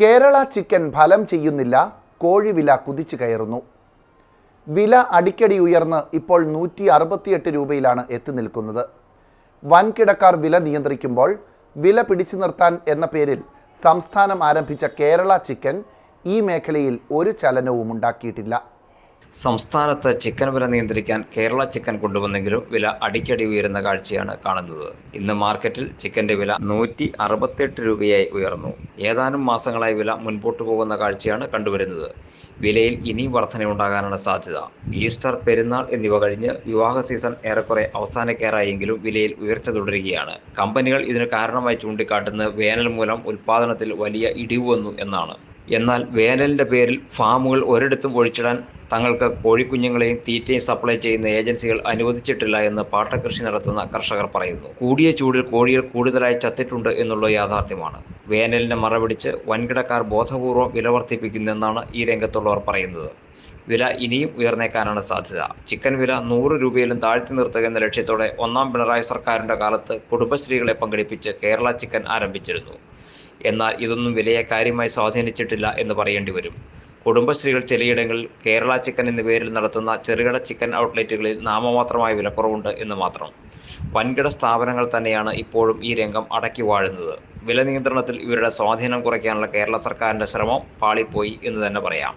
Kerala chicken ഫലം ചെയ്യുന്നില്ല കോഴി വില കുതിച്ചു കയറുന്നു. വില അടിക്കടി ഉയർന്ന് ഇപ്പോൾ നൂറ്റി അറുപത്തിയെട്ട് രൂപയിലാണ് എത്തി നിൽക്കുന്നത്. വൻകിടക്കാർ വില നിയന്ത്രിക്കുമ്പോൾ വില പിടിച്ചു നിർത്താൻ എന്ന പേരിൽ സംസ്ഥാനം ആരംഭിച്ച കേരള ചിക്കൻ ഈ മേഖലയിൽ ഒരു ചലനവും ഉണ്ടാക്കിയിട്ടില്ല. സംസ്ഥാനത്ത് ചിക്കൻ വില നിയന്ത്രിക്കാൻ കേരള ചിക്കൻ കൊണ്ടുവന്നെങ്കിലും വില അടിക്കടി ഉയരുന്ന കാഴ്ചയാണ് കാണുന്നത്. ഇന്ന് മാർക്കറ്റിൽ ചിക്കന്റെ വില നൂറ്റി അറുപത്തെട്ട് രൂപയായി ഉയർന്നു. ഏതാനും മാസങ്ങളായി വില മുൻപോട്ട് പോകുന്ന കാഴ്ചയാണ് കണ്ടുവരുന്നത്. വിലയിൽ ഇനിയും വർധനയുണ്ടാകാനാണ് സാധ്യത. ഈസ്റ്റർ പെരുന്നാൾ എന്നിവ കഴിഞ്ഞ് വിവാഹ സീസൺ ഏറെക്കുറെ അവസാനിക്കാറായെങ്കിലും വിലയിൽ ഉയർച്ച തുടരുകയാണ്. കമ്പനികൾ ഇതിന് കാരണമായി ചൂണ്ടിക്കാട്ടുന്നത് വേനൽ മൂലം ഉൽപാദനത്തിൽ വലിയ ഇടിവ് വന്നു എന്നാണ്. എന്നാൽ വേനലിന്റെ പേരിൽ ഫാമുകൾ ഒരിടത്തും ഒഴിച്ചിടാൻ തങ്ങൾക്ക് കോഴിക്കുഞ്ഞുങ്ങളെയും തീറ്റയും സപ്ലൈ ചെയ്യുന്ന ഏജൻസികൾ അനുവദിച്ചിട്ടില്ല എന്ന് പാട്ടകൃഷി നടത്തുന്ന കർഷകർ പറയുന്നു. കൂടിയ ചൂടിൽ കോഴികൾ കൂടുതലായി ചത്തിട്ടുണ്ട് എന്നുള്ള യാഥാർത്ഥ്യമാണ്. വേനലിനെ മറപിടിച്ച് വൻകിടക്കാർ ബോധപൂർവം വില വർദ്ധിപ്പിക്കുന്നെന്നാണ് ഈ രംഗത്തുള്ളവർ പറയുന്നത്. വില ഇനിയും ഉയർന്നേക്കാനാണ് സാധ്യത. ചിക്കൻ വില നൂറ് രൂപയിലും താഴ്ത്തി നിർത്തുക എന്ന ലക്ഷ്യത്തോടെ ഒന്നാം പിണറായി സർക്കാരിന്റെ കാലത്ത് കുടുംബശ്രീകളെ പങ്കെടുപ്പിച്ച് കേരള ചിക്കൻ ആരംഭിച്ചിരുന്നു. എന്നാൽ ഇതൊന്നും വിലയെ കാര്യമായി സ്വാധീനിച്ചിട്ടില്ല എന്ന് പറയേണ്ടി വരും. കുടുംബശ്രീകൾ ചിലയിടങ്ങളിൽ കേരള ചിക്കൻ എന്ന പേരിൽ നടത്തുന്ന ചെറുകിട ചിക്കൻ ഔട്ട്ലെറ്റുകളിൽ നാമമാത്രമായ വിലക്കുറവുണ്ട് എന്ന് മാത്രം. വൻകിട സ്ഥാപനങ്ങൾ തന്നെയാണ് ഇപ്പോഴും ഈ രംഗം അടക്കി വാഴുന്നത്. വില നിയന്ത്രണത്തിൽ ഇവരുടെ സ്വാധീനം കുറയ്ക്കാനുള്ള കേരള സർക്കാരിന്റെ ശ്രമം പാളിപ്പോയി എന്ന് തന്നെ പറയാം.